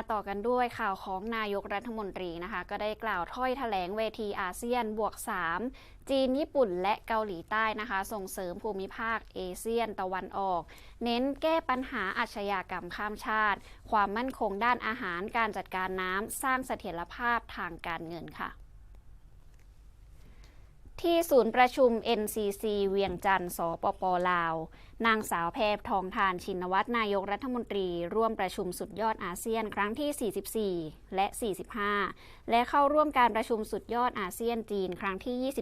มาต่อกันด้วยข่าวของนายกรัฐมนตรีนะคะ ก็ได้กล่าวถ้อยแถลงเวทีอาเซียนบวก 3 จีน ญี่ปุ่น และเกาหลีใต้นะคะ ส่งเสริมภูมิภาคเอเชียนตะวันออก เน้นแก้ปัญหาอาชญากรรมข้ามชาติ ความมั่นคงด้านอาหารการจัดการน้ำสร้างเสถียรภาพทางการเงินค่ะ ที่ศูนย์ประชุม NCC เวียงจันทร์ สปปลาว นางสาวแพททองทานชินวัตรนายกรัฐมนตรี ร่วมประชุมสุดยอดอาเซียนครั้งที่ 44 และ 45 และเข้าร่วมการประชุมสุดยอดอาเซียนจีนครั้งที่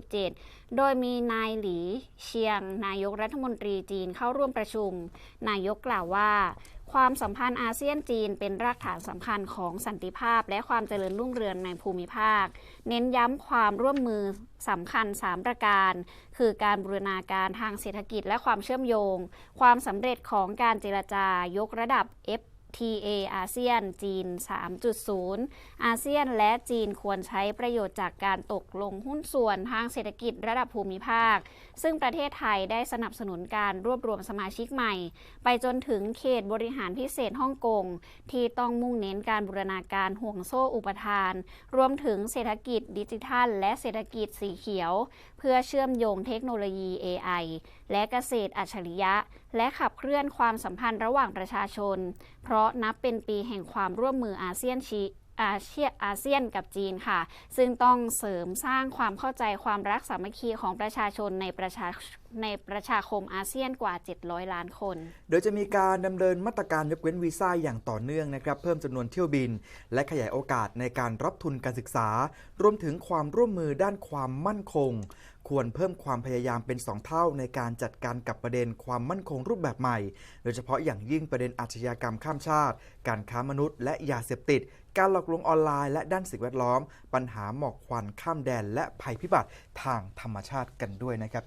27 โดยมีนายหลีเชียง นายกรัฐมนตรีจีนเข้าร่วมประชุม นายกกล่าวว่า ความสัมพันธ์อาเซียนจีนเป็นรากฐานสำคัญของสันติภาพ และความเจริญรุ่งเรืองในภูมิภาค เน้นย้ำความร่วมมือสำคัญ 3 ประการ คือการบูรณาการทางเศรษฐกิจและความเชื่อมโยง ความสำเร็จของการเจรจายกระดับ f TA อาเซียน จีน 3.0 อาเซียนและจีนควรใช้ประโยชน์จากการตกลงหุ้นส่วนทางเศรษฐกิจระดับภูมิภาค ซึ่งประเทศไทยได้สนับสนุนการรวบรวมสมาชิกใหม่ ไปจนถึงเขตบริหารพิเศษฮ่องกง ที่ต้องมุ่งเน้นการบูรณาการห่วงโซ่อุปทาน รวมถึงเศรษฐกิจดิจิทัล และเศรษฐกิจสีเขียว เพื่อเชื่อมโยงเทคโนโลยี AI และเกษตรอัจฉริยะ และขับเคลื่อนความสัมพันธ์ระหว่างประชาชนเพรราะนับเป็นปีแห่งความร่วมมืออาเซียนชีอาเซียอาเซียนกับจีนค่ะ ซึ่งต้องเสริมสร้างความเข้าใจความรักสามัคคีของประชาชนในประชาในประชาคมอาเซียนกว่า 700 ล้านคน โดยจะมีการดำเนินมาตรการยกเว้นวีซ่าอย่างต่อเนื่องนะครับ เพิ่มจำนวนเที่ยวบิน และขยายโอกาสในการรับทุนการศึกษา รวมถึงความร่วมมือด้านความมั่นคง ควรเพิ่มความพยายามเป็น 2 เท่าในการจัดการกับประเด็นความมั่นคงรูปแบบใหม่ โดยเฉพาะอย่างยิ่งประเด็นอาชญากรรมข้ามชาติ การค้ามนุษย์ และยาเสพติด การหลอกลวงออนไลน์และด้านสิ่งแวดล้อม ปัญหาหมอกควันข้ามแดน และภัยพิบัติทางธรรมชาติกันด้วยนะครับก็